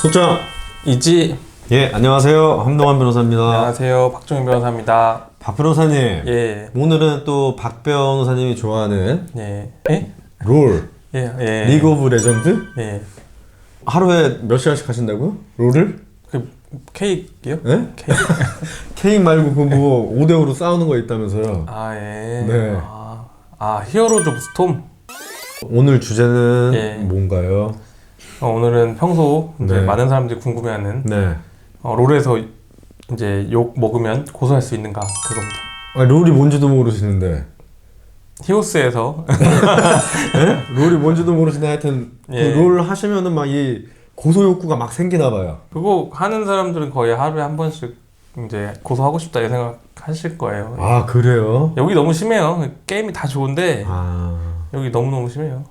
소장 이지 예 안녕하세요 함동환 변호사입니다 안녕하세요 박종인 변호사입니다. 박 변호사님 예. 오늘은 또 박 변호사님이 좋아하는 예. 예? 롤 예. 예. 리그 오브 레전드 예. 하루에 몇 시간씩 하신다고요? 롤을? 그 케이크요? 예? 케이크. 케이크 말고 그뭐 5대 5로 싸우는 거 있다면서요 아, 예. 네. 아, 아 히어로즈 오브 스톰. 오늘 주제는 예. 뭔가요? 어, 오늘은 평소 이제 네. 많은 사람들이 궁금해하는 네 어, 롤에서 이제 욕 먹으면 고소할 수 있는가 그겁니다. 아, 롤이 뭔지도 모르시는데 히오스에서 예? 롤이 뭔지도 모르시는데 하여튼 예. 그롤 하시면은 막 이 고소 욕구가 막 생기나 봐요 그거 하는 사람들은 거의 하루에 한 번씩 이제 고소하고 싶다 이 생각하실 거예요. 아 그래요? 여기 너무 심해요. 게임이 다 좋은데 아 여기 너무 너무 심해요.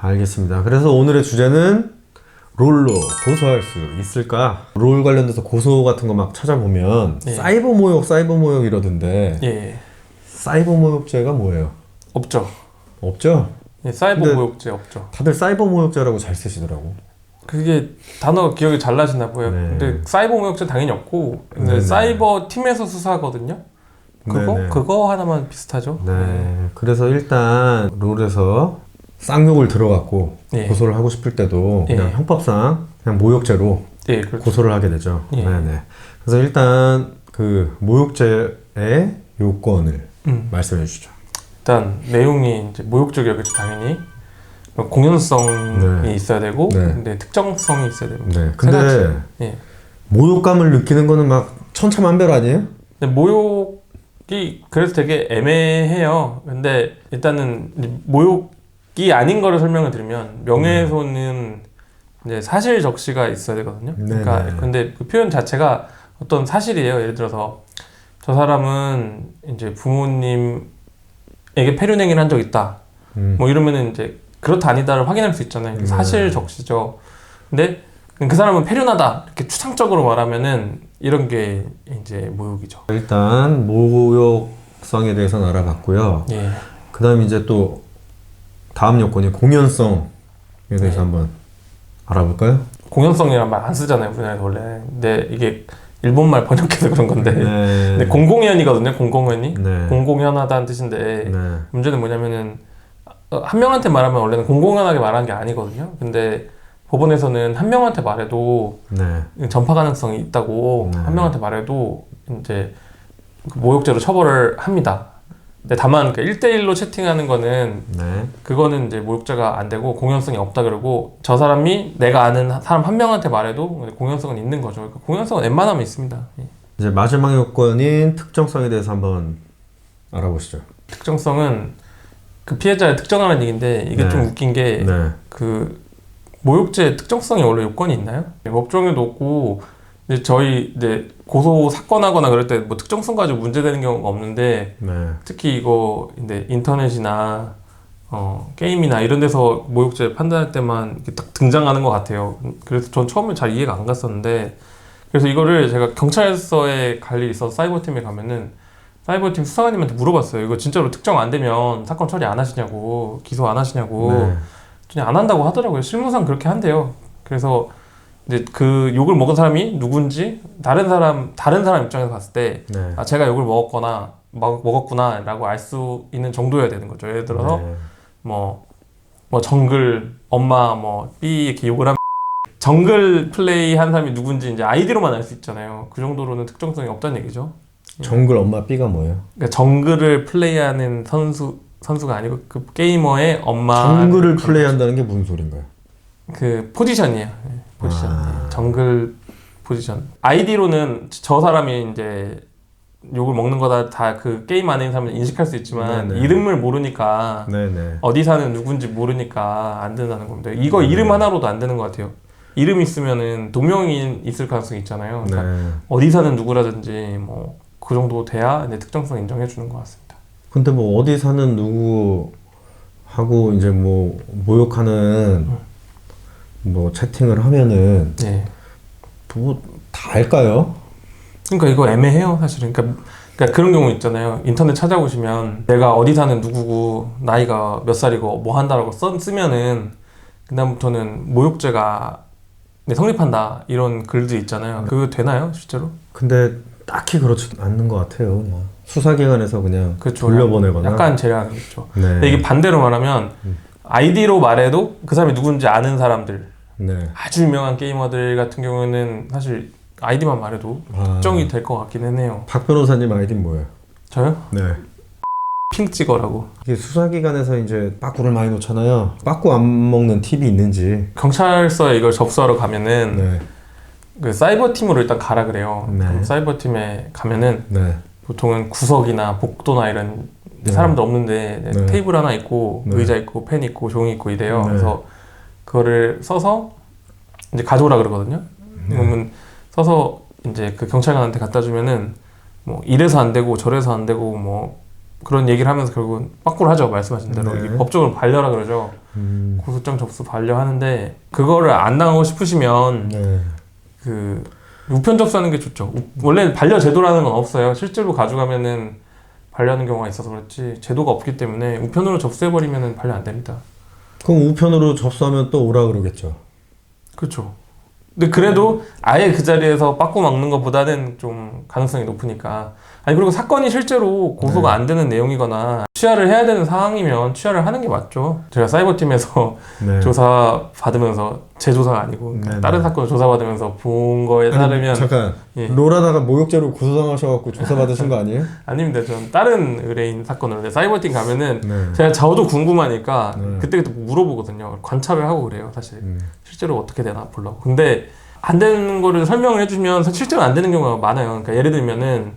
알겠습니다. 그래서 오늘의 주제는 롤로 고소할 수 있을까? 롤 관련돼서 고소 같은 거 막 찾아보면 예. 사이버 모욕, 사이버 모욕 이러던데 예. 사이버 모욕죄가 뭐예요? 없죠. 없죠? 예, 사이버 근데- 모욕죄 없죠. 다들 사이버 모욕죄라고 잘 쓰시더라고. 그게 단어가 기억이 잘 나시나 보요. 네. 근데 사이버 모욕죄 당연히 없고 근데 네네. 사이버 팀에서 수사하거든요. 그거 네네. 그거 하나만 비슷하죠. 네. 그래서 일단 롤에서 쌍욕을 들어갔고 예. 고소를 하고 싶을 때도 그냥 예. 형법상 그냥 모욕죄로 예, 그렇죠. 고소를 하게 되죠. 예. 네네. 그래서 일단 그 모욕죄의 요건을 음. 말씀해 주시죠. 일단 내용이 이제 모욕적이겠죠 당연히. 공연성이 네. 있어야 되고 네. 근데 특정성이 있어야 됩니다. 네. 세 근데. 예. 모욕감을 느끼는 거는 막 천차만별 아니에요? 근데 모욕이 그래서 되게 애매해요. 근데 일단은 모욕 이 아닌 거를 설명을 드리면 명예훼손은 이제 사실 적시가 있어야 되거든요. 그러니까 네네. 근데 그 표현 자체가 어떤 사실이에요. 예를 들어서 저 사람은 이제 부모님에게 폐륜행위를 한 적 있다. 음. 뭐 이러면은 이제 그렇다 아니다를 확인할 수 있잖아요. 네. 사실 적시죠. 근데 그 사람은 폐륜하다 이렇게 추상적으로 말하면은 이런 게 이제 모욕이죠. 일단 모욕성에 대해서는 알아봤고요. 예. 그다음 이제 또 다음 요건이 공연성에 대해서 네. 한번 알아볼까요? 공연성이란 말 안 쓰잖아요, 우리나라에서 원래. 근데 이게 일본말 번역해서 그런 건데. 네. 근데 공공연이거든요, 공공연이. 네. 공공연하다는 뜻인데 네. 문제는 뭐냐면은 어, 한 명한테 말하면 원래는 공공연하게 말하는 게 아니거든요. 근데 법원에서는 한 명한테 말해도 네. 전파 가능성이 있다고 네. 한 명한테 말해도 이제 그 모욕죄로 처벌을 합니다. 근데 다만 그 1대1로 채팅하는 거는 네. 그거는 이제 모욕죄가 안 되고 공연성이 없다 그러고 저 사람이 내가 아는 사람 한 명한테 말해도 공연성은 있는 거죠. 그러니까 공연성은 웬만하면 있습니다. 예. 이제 마지막 요건인 특정성에 대해서 한번 알아보시죠. 특정성은 그 피해자를 특정하는 얘기인데 이게 네. 좀 웃긴 게 네. 그 모욕죄 특정성이 원래 요건이 있나요? 네, 법정에도 없고 이제 저희 이제 고소 사건하거나 그럴 때 뭐 특정성 가지고 문제되는 경우가 없는데 네. 특히 이거 이제 인터넷이나 어, 게임이나 이런 데서 모욕죄 판단할 때만 딱 등장하는 것 같아요. 그래서 전 처음에 잘 이해가 안 갔었는데 그래서 이거를 제가 경찰서에 갈 일이 있어서 사이버팀에 가면은 사이버팀 수사관님한테 물어봤어요. 이거 진짜로 특정 안 되면 사건 처리 안 하시냐고 기소 안 하시냐고 네. 그냥 안 한다고 하더라고요. 실무상 그렇게 한대요. 그래서 이제 그 욕을 먹은 사람이 누군지 다른 사람 다른 사람 입장에서 봤을 때 네. 아, 제가 욕을 먹었거나 먹, 먹었구나라고 알 수 있는 정도여야 되는 거죠. 예를 들어서 네. 뭐, 뭐 정글 엄마 뭐 B 이렇게 욕을 하면 정글 플레이 한 사람이 누군지 이제 아이디로만 알 수 있잖아요. 그 정도로는 특정성이 없다는 얘기죠. 정글 엄마 B가 뭐예요? 그러니까 정글을 플레이하는 선수 선수가 아니고 그 게이머의 엄마 정글을 플레이한다는 게 무슨 소린가요? 그 포지션이에요. 예, 포지션. 아. 예, 정글 포지션. 아이디로는 저 사람이 이제 욕을 먹는 거다 다 그 게임 안에 있는 사람은 인식할 수 있지만 네네. 이름을 모르니까 네네. 어디 사는 누군지 모르니까 안 된다는 겁니다. 이거 네. 이름 하나로도 안 되는 것 같아요. 이름 있으면은 동명이 있을 가능성이 있잖아요. 그러니까 네. 어디 사는 누구라든지 뭐 그 정도 돼야 이제 특정성 인정해 주는 것 같습니다. 근데 뭐 어디 사는 누구 하고 이제 뭐 모욕하는 뭐 채팅을 하면은 네. 뭐다 알까요? 그러니까 이거 애매해요, 사실은. 그러니까, 그러니까 그런 경우 있잖아요. 인터넷 찾아보시면 내가 어디 사는 누구고 나이가 몇 살이고 뭐 한다라고 써 쓰면은 그다음부터는 모욕죄가 네, 성립한다 이런 글도 있잖아요. 그거 되나요 실제로? 근데 딱히 그렇지 않는 것 같아요. 그냥 수사기관에서 그냥 그렇죠. 돌려보내거나. 약간 제약이 있죠. 네. 근데 이게 반대로 말하면 음. 아이디로 말해도 그 사람이 누군지 아는 사람들 네. 아주 유명한 게이머들 같은 경우는 사실 아이디만 말해도 아, 특정이 될 것 같기는 해요. 박 변호사님 아이디는 뭐예요? 저요? 네. 핑 찍어라고. 이게 수사기관에서 이제 빠꾸를 많이 놓잖아요. 빠꾸 안 먹는 팁이 있는지. 경찰서에 이걸 접수하러 가면은 네. 그 사이버 팀으로 일단 가라 그래요. 네. 그럼 사이버 팀에 가면은 네. 보통은 구석이나 복도나 이런 네. 사람들 없는데 네. 테이블 하나 있고 네. 의자 있고 펜 있고 종이 있고 이래요. 네. 그래서 그거를 써서 이제 가져오라 그러거든요. 네. 그러면 써서 이제 그 경찰관한테 갖다 주면은 뭐 이래서 안 되고 저래서 안 되고 뭐 그런 얘기를 하면서 결국은 빠꾸를 하죠 말씀하신 대로 네. 법적으로 반려라 그러죠 음. 고소장 접수 반려하는데 그거를 안 당하고 싶으시면 네. 그 우편 접수하는 게 좋죠. 우- 원래 반려 제도라는 건 없어요. 실제로 가져가면은 반려하는 경우가 있어서 그렇지 제도가 없기 때문에 우편으로 접수해 버리면은 반려 안 됩니다. 그럼 우편으로 접수하면 또 오라 그러겠죠. 그렇죠. 근데 그래도 아예 그 자리에서 빠꾸 막는 것보다는 좀 가능성이 높으니까. 아니 그리고 사건이 실제로 고소가 네. 안 되는 내용이거나 취하를 해야 되는 상황이면 취하를 하는 게 맞죠. 제가 사이버팀에서 네. 조사 받으면서 제 조사가 아니고 네, 네. 다른 사건을 조사 받으면서 본 거에 아니, 따르면 잠깐 예. 롤하다가 모욕죄로 구속당하셔갖고 조사 받으신 거 아니에요? 아닙니다. 전 다른 의뢰인 근데 사이버팀 가면은 네. 제가 저도 궁금하니까 네. 그때그때 물어보거든요. 관찰을 하고 그래요, 사실. 음. 실제로 어떻게 되나 보려고. 근데 안 되는 거를 설명을 해주면 실제로 안 되는 경우가 많아요. 그러니까 예를 들면은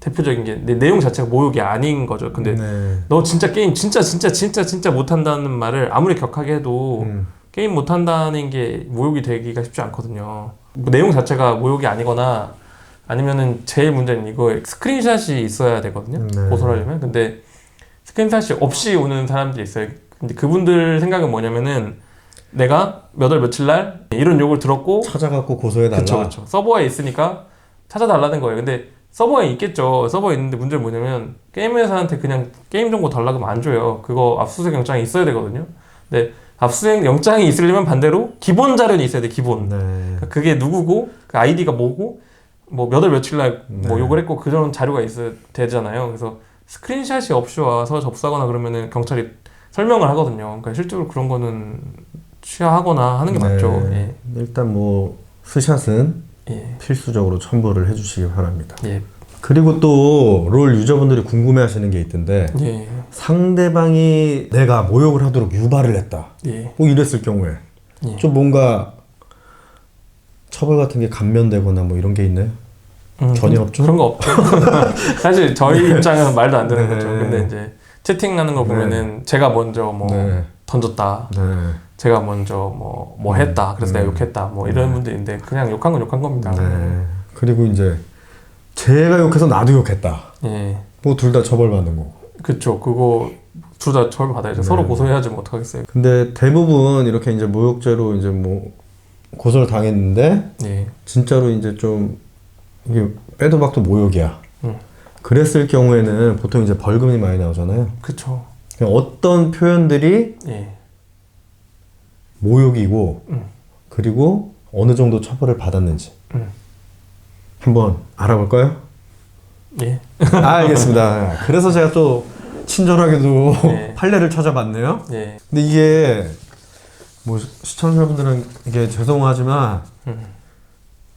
대표적인 게 내- 내용 자체가 모욕이 아닌 거죠. 근데 네. 너 진짜 게임 진짜 진짜 진짜 진짜 못한다는 말을 아무리 격하게 해도 음. 게임 못한다는 게 모욕이 되기가 쉽지 않거든요. 뭐 내용 자체가 모욕이 아니거나 아니면은 제일 문제는 이거 스크린샷이 있어야 되거든요. 네. 고소를 하려면. 근데 스크린샷이 없이 오는 사람들이 있어요. 근데 그분들 생각은 뭐냐면은 내가 몇 월 며칠 날 이런 욕을 들었고 찾아갖고 고소해달라. 그쵸 그쵸 서버에 있으니까 찾아달라는 거예요. 근데 서버에 있겠죠. 서버에 있는데 문제는 뭐냐면 게임 회사한테 그냥 게임 정보 달라고 하면 안 줘요. 그거 압수수색 영장이 있어야 되거든요. 근데 압수수색 영장이 있으려면 반대로 기본 자료는 있어야 돼. 기본. 네. 그러니까 그게 누구고 그 아이디가 뭐고 뭐 몇 월 며칠 날뭐 네. 욕을 했고 그런 자료가 있어야 되잖아요. 그래서 스크린샷이 없이 와서 접수하거나 그러면은 경찰이 설명을 하거든요. 그러니까 실제로 그런 거는 취하하거나 하는 게 맞죠. 예. 일단 뭐 스샷은 예. 필수적으로 첨부를 해주시기 바랍니다. 예. 그리고 또 롤 유저분들이 궁금해하시는 게 있던데 예. 상대방이 내가 모욕을 하도록 유발을 했다. 예. 뭐 이랬을 경우에 예. 좀 뭔가 처벌 같은 게 감면되거나 뭐 이런 게 있나요? 음, 전혀 없죠? 그런 거 없죠. 사실 저희 입장에서 말도 안 되는 네. 거죠. 근데 이제 채팅하는 거 네. 보면은 제가 먼저 뭐 네. 던졌다. 네. 제가 먼저 뭐, 뭐 음. 했다. 그래서 내가 음. 욕했다. 뭐 이런 네. 분들인데 그냥 욕한 건 욕한 겁니다. 네. 그리고 이제 제가 욕해서 나도 욕했다. 예. 뭐 둘 다 처벌받는 거고. 그쵸. 그거 둘 다 처벌 받아야죠. 네. 서로 고소해야지 뭐 어떡하겠어요. 근데 대부분 이렇게 이제 모욕죄로 이제 뭐 고소를 당했는데 예. 진짜로 이제 좀 이게 빼도 박도 모욕이야. 음. 그랬을 경우에는 보통 이제 벌금이 많이 나오잖아요. 그쵸. 그냥 어떤 표현들이 예. 모욕이고 음. 그리고 어느 정도 처벌을 받았는지 음. 한번 알아볼까요? 예. 아, 알겠습니다. 그래서 제가 또 친절하게도 네. 판례를 찾아봤네요. 예. 근데 이게 뭐 시청자분들은 이게 죄송하지만 음.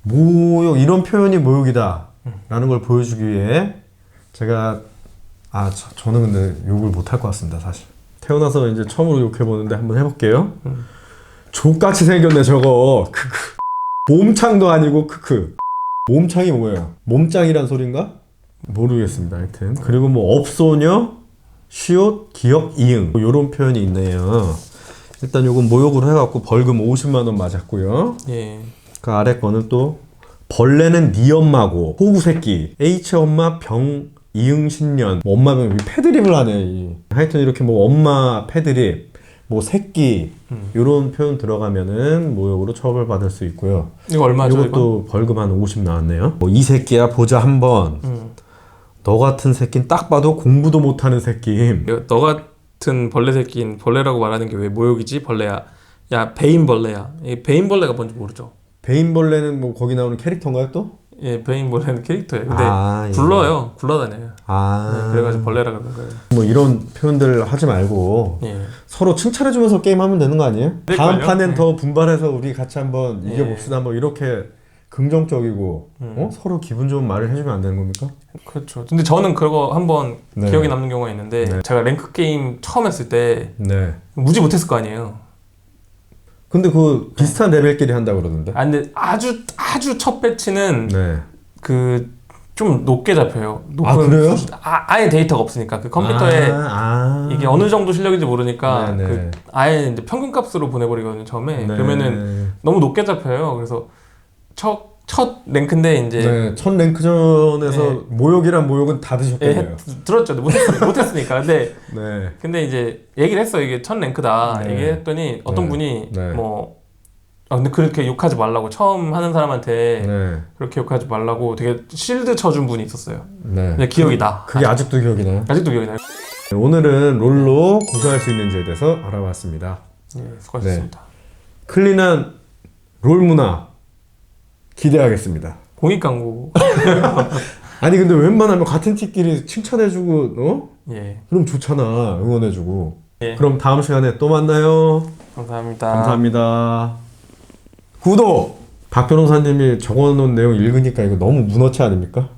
모욕 이런 표현이 모욕이다라는 걸 보여주기 위해 제가 아 저, 저는 근데 욕을 못 할 것 같습니다 사실 태어나서 이제 처음으로 욕해 보는데 한번 해볼게요. 음. 족같이 생겼네 저거 크크 몸창도 아니고 크크 몸창이 뭐예요? 몸짱이란 소린가? 모르겠습니다 하여튼 그리고 뭐 업소녀 시옷 기억 이응 뭐 이런 표현이 있네요. 일단 요건 모욕으로 해갖고 벌금 50만 원 맞았고요. 예. 그 아래 거는 또 벌레는 네 엄마고 호구 새끼 H 엄마 병 이응 신년 뭐 엄마 병 패드립을 하네 이. 하여튼 이렇게 뭐 엄마 패드립 뭐 새끼 음. 이런 표현 들어가면은 모욕으로 처벌받을 수 있고요. 이거 얼마죠? 이것도 벌금 한 50 나왔네요. 뭐 이 새끼야 보자 한번. 음. 너 같은 새끼는 딱 봐도 공부도 못하는 새끼임. 이거 너 같은 벌레 새끼인 벌레라고 말하는 게 왜 모욕이지? 벌레야. 야 베인 벌레야. 이 베인 벌레가 뭔지 모르죠? 베인 벌레는 뭐 거기 나오는 캐릭터인가요 또? 예, 베인벌레는 캐릭터예요. 근데 아, 예. 굴러요. 굴러다녀요. 아. 네, 그래가지고 벌레라 그런 거예요. 뭐 이런 표현들 하지 말고 예. 서로 칭찬해주면서 게임하면 되는 거 아니에요? 다음 판엔 네. 더 분발해서 우리 같이 한번 예. 이겨봅시다. 뭐 이렇게 긍정적이고 음. 어? 서로 기분 좋은 말을 해주면 안 되는 겁니까? 그렇죠. 근데 저는 그거 한번 네. 기억에 남는 경우가 있는데 네. 제가 랭크 게임 처음 했을 때 네. 무지 못했을 거 아니에요. 근데 그 비슷한 레벨끼리 한다 고 그러던데. 아 근데 아주 아주 첫 배치는 네. 그 좀 높게 잡혀요. 높은 아, 그래요? 수준- 아, 아예 데이터가 없으니까 그 컴퓨터에 아, 아. 이게 어느 정도 실력인지 모르니까 네 네. 그 아예 이제 평균 값으로 보내버리거든요 처음에 네. 그러면은 너무 높게 잡혀요. 그래서 첫 첫 랭크인데 이제 네, 첫 랭크전에서 네. 모욕이란 모욕은 다 예, 드셨겠네요. 했- 들었죠. 못했, 못했으니까. 근데 네. 근데 이제 얘기를 했어 이게 첫 랭크다 네. 얘기했더니 어떤 네. 분이 네. 뭐 아, 근데 그렇게 욕하지 말라고 처음 하는 사람한테 네. 그렇게 욕하지 말라고 되게 실드 쳐준 분이 있었어요. 네. 근데 기억이 나. 그게 아직도 기억이 나요? 아직도 기억이 나요. 네, 오늘은 롤로 고소할 수 있는지에 대해서 알아봤습니다. 예, 수고하셨습니다. 클린한 롤 문화 기대하겠습니다. 공익 광고. 아니 근데 웬만하면 같은 팀끼리 칭찬해주고 어? 예, 그럼 좋잖아 응원해주고. 예. 그럼 다음 시간에 또 만나요. 감사합니다. 감사합니다. 구독. 박 변호사님이 적어놓은 내용 읽으니까 이거 너무 문어치 아닙니까?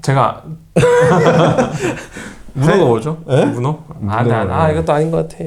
제가 문어가 뭐죠? 에? 문어? 아, 문어. 아, 아, 이것도 아닌 것 같아.